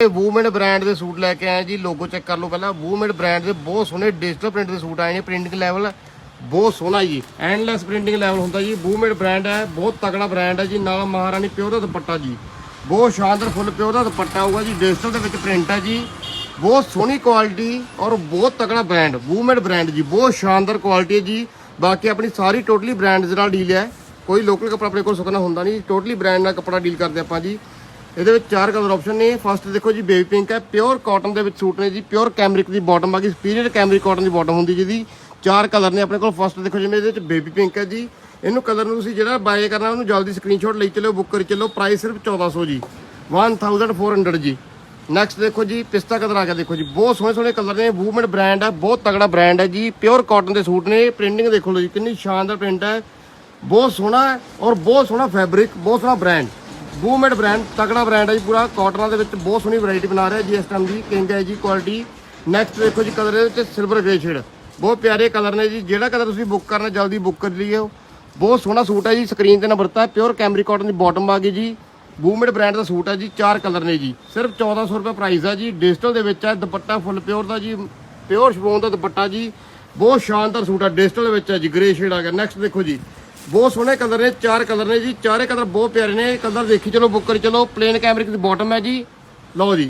ਇਹ woman brand ਦੇ suit ਲੈ ਕੇ ਆਏ ਜੀ ਲੋਗੋ ਚੈੱਕ ਕਰ ਲਓ ਪਹਿਲਾਂ। ਵੂਮਨ ਬ੍ਰਾਂਡ ਦੇ ਬਹੁਤ ਸੋਹਣੇ ਡਿਜੀਟਲ ਪ੍ਰਿੰਟ ਦੇ ਸੂਟ ਆਏ ਨੇ ਪ੍ਰਿੰਟਿੰਗ ਲੈਵਲ ਬਹੁਤ ਸੋਹਣਾ ਜੀ। ਐਂਡਲੈਸ ਪ੍ਰਿੰਟਿੰਗ ਲੈਵਲ ਹੁੰਦਾ ਜੀ। ਵੂਮਨ ਬ੍ਰਾਂਡ ਹੈ, ਬਹੁਤ ਤਗੜਾ ਬ੍ਰਾਂਡ ਹੈ ਜੀ। ਨਾਲ ਮਹਾਰਾਣੀ ਪਿਓ ਦਾ ਦੁਪੱਟਾ ਜੀ। ਬਹੁਤ ਸ਼ਾਨਦਾਰ ਫੁੱਲ ਪਿਓ ਦਾ ਦੁਪੱਟਾ ਹੋਊਗਾ ਜੀ। ਡਿਜੀਟਲ ਦੇ ਵਿੱਚ ਪ੍ਰਿੰਟ ਹੈ ਜੀ। ਬਹੁਤ ਸੋਹਣੀ ਕੁਆਲਿਟੀ ਔਰ ਬਹੁਤ ਤਕੜਾ ਬ੍ਰਾਂਡ ਵੂਮਨ ਬ੍ਰਾਂਡ ਜੀ। ਬਹੁਤ ਸ਼ਾਨਦਾਰ ਕੁਆਲਿਟੀ ਹੈ ਜੀ। ਬਾਕੀ ਆਪਣੀ ਸਾਰੀ ਟੋਟਲੀ ਬ੍ਰਾਂਡ ਦੇ ਨਾਲ ਡੀਲ ਹੈ। ਕੋਈ ਲੋਕਲ ਕੱਪੜਾ ਆਪਣੇ ਕੋਲ ਸੁਕਣਾ ਹੁੰਦਾ ਨਹੀਂ। ਟੋਟਲੀ ਬ੍ਰਾਂਡ ਨਾਲ ਕੱਪੜਾ ਡੀਲ ਕਰਦੇ ਆਪਾਂ ਜੀ। ਇਹਦੇ ਵਿੱਚ ਚਾਰ ਕਲਰ ਆਪਸ਼ਨ ਨੇ। ਫਸਟ ਦੇਖੋ ਜੀ ਬੇਬੀ ਪਿੰਕ ਹੈ। ਪਿਓਰ ਕਾਟਨ ਦੇ ਵਿੱਚ ਸੂਟ ਨੇ ਜੀ। ਪਿਓਰ ਕੈਮਰਿਕ ਦੀ ਬਾਟਮ ਆ ਗਈ ਕੈਮਰਿਕ ਕਾਟਨ ਦੀ ਬਾਟਮ ਹੁੰਦੀ ਜਿਹਦੀ ਚਾਰ ਕਲਰ ਨੇ ਆਪਣੇ ਕੋਲ। ਫਸਟ ਦੇਖੋ ਜਿਵੇਂ ਇਹਦੇ ਵਿੱਚ ਬੇਬੀ ਪਿੰਕ ਹੈ ਜੀ। ਇਹਨੂੰ ਕਲਰ ਨੂੰ ਤੁਸੀਂ ਜਿਹੜਾ ਬਾਏ ਕਰਨਾ, ਉਹਨੂੰ ਜਲਦੀ ਸਕਰੀਨਸ਼ਾਟ ਲਈ ਚੱਲੋ ਬੁੱਕ ਕਰੀ ਚੱਲੋ ਪ੍ਰਾਈਸ ਸਿਰਫ 1400 ਜੀ। 1400 ਜੀ। ਨੈਕਸਟ ਦੇਖੋ ਜੀ, ਪਿਸਤਾ ਕਲਰ ਆ ਗਿਆ ਦੇਖੋ ਜੀ। ਬਹੁਤ ਸੋਹਣੇ ਸੋਹਣੇ ਕਲਰ ਨੇ। ਵੂਮਨ ਬ੍ਰਾਂਡ ਹੈ, ਬਹੁਤ ਤਗੜਾ ਬ੍ਰਾਂਡ ਹੈ ਜੀ। ਪਿਓਰ ਕਾਟਨ ਦੇ ਸੂਟ ਨੇ। ਪ੍ਰਿੰਟਿੰਗ ਦੇਖੋ ਲਓ ਜੀ, ਕਿੰਨੀ ਸ਼ਾਨਦਾਰ ਪ੍ਰਿੰਟ ਹੈ। ਬਹੁਤ ਸੋਹਣਾ ਔਰ ਬਹੁਤ ਸੋਹਣਾ ਫੈਬਰਿਕ ਬਹੁਤ ਸੋਹਣਾ ਬ੍ਰਾਂਡ ਵੂਮਨ ਬ੍ਰਾਂਡ ਤਕੜਾ ਬ੍ਰਾਂਡ ਹੈ ਜੀ ਪੂਰਾ। ਕਾਟਨਾਂ ਦੇ ਵਿੱਚ ਬਹੁਤ ਸੋਹਣੀ ਵੈਰਾਈਟੀ ਬਣਾ ਰਿਹਾ ਜੀ ਇਸ ਟਾਈਮ ਦੀ। ਕਿੰਗ ਹੈ ਜੀ ਕੁਆਲਿਟੀ ਨੈਕਸਟ ਦੇਖੋ ਜੀ ਕਲਰ ਇਹਦੇ ਵਿੱਚ ਸਿਲਵਰ ਗ੍ਰੇ ਸ਼ੇਡ ਬਹੁਤ ਪਿਆਰੇ ਕਲਰ ਨੇ ਜੀ। ਜਿਹੜਾ ਕਲਰ ਤੁਸੀਂ ਬੁੱਕ ਕਰਨਾ, ਜਲਦੀ ਬੁੱਕ ਕਰ ਲਈਓ ਬਹੁਤ ਸੋਹਣਾ ਸੂਟ ਹੈ ਜੀ। ਸਕਰੀਨ ਤੇ ਨੰਬਰ ਦਿੱਤਾ ਪਿਓਰ ਕੈਮਰੀ ਕਾਟਨ ਦੀ ਬਾਟਮ ਆ ਗਈ ਜੀ। ਵੂਮਨ ਬ੍ਰਾਂਡ ਦਾ ਸੂਟ ਹੈ ਜੀ। ਚਾਰ ਕਲਰ ਨੇ ਜੀ। ਸਿਰਫ 1400 ਰੁਪਏ ਪ੍ਰਾਈਸ ਹੈ ਜੀ। ਡਿਜੀਟਲ ਦੇ ਵਿੱਚ ਹੈ। ਦੁਪੱਟਾ ਫੁੱਲ ਪਿਓਰ ਦਾ ਜੀ। ਪਿਓਰ ਸ਼ਿਫੋਨ ਦਾ ਦੁਪੱਟਾ ਜੀ। ਬਹੁਤ ਸ਼ਾਨਦਾਰ ਸੂਟ ਹੈ। ਡਿਜੀਟਲ ਦੇ ਵਿੱਚ ਹੈ ਜੀ। ਗ੍ਰੇ ਸ਼ੇਡ ਆ ਗਿਆ। ਨੈਕਸਟ ਦੇਖੋ ਜੀ। ਬਹੁਤ ਸੋਹਣੇ ਕਲਰ ਨੇ, ਚਾਰ ਕਲਰ ਨੇ ਜੀ, ਚਾਰੇ ਕਲਰ ਬਹੁਤ ਪਿਆਰੇ ਨੇ। ਕਲਰ ਦੇਖੀ, ਚਲੋ ਬੁੱਕ ਕਰੀ, ਚਲੋ ਪਲੇਨ ਕੈਮਰਿਕ ਦੀ ਬਾਟਮ ਹੈ ਜੀ। ਲਓ ਜੀ।